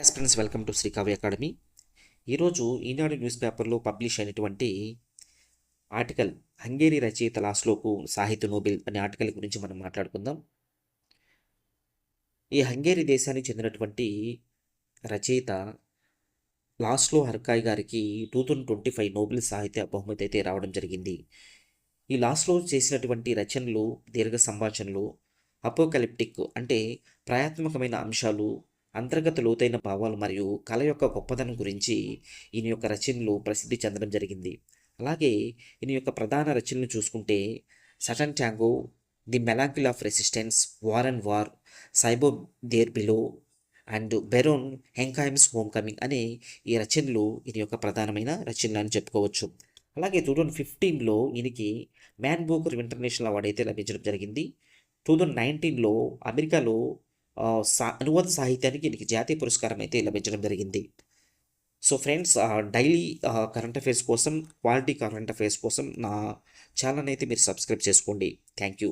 Yes friends welcome to Srikavya academy ఈరోజు Eenadu news పేపర్లో publish అయినటువంటి ఆర్టికల్ హంగేరి రచయిత లాస్లోకు సాహిత్య నోబెల్ అనే ఆర్టికల్ గురించి మనం మాట్లాడుకుందాం. ఈ హంగేరి దేశానికి చెందినటువంటి రచయిత లాస్లో హర్కాయ్ గారికి two thousand twenty five Nobel సాహిత్య బహుమతి అయితే రావడం జరిగింది. ఈ లాస్లో చేసినటువంటి రచనలు దీర్ఘ సంభాషణలు అపోకలిప్టిక్ అంటే ప్రయాత్మకమైన అంశాలు అంతర్గత లోతైన భావాలు మరియు కళ యొక్క గొప్పదనం గురించి ఈయన యొక్క రచనలు ప్రసిద్ధి చెందడం జరిగింది. అలాగే ఈయన యొక్క ప్రధాన రచనలు చూసుకుంటే Satantango the melancholy of resistance war and war Seiobo there below and Baron Wenckheim's homecoming అనే ఈ రచనలు ఈయన యొక్క ప్రధానమైన రచనలు అని చెప్పుకోవచ్చు. అలాగే టూ థౌజండ్ ఫిఫ్టీన్లో ఈయనకి మ్యాన్ బోకర్ ఇంటర్నేషనల్ అవార్డు అయితే లభించడం జరిగింది. టూ థౌజండ్ నైన్టీన్లో అమెరికాలో అనువాద సాహిత్యానికి ఈయనకి జాతీయ పురస్కారం అయితే లభించడం జరిగింది. So friends daily current affairs కోసం క్వాలిటీ కరెంట్ అఫైర్స్ కోసం నా ఛానల్ అయితే మీరు సబ్స్క్రైబ్ చేసుకోండి. Thank you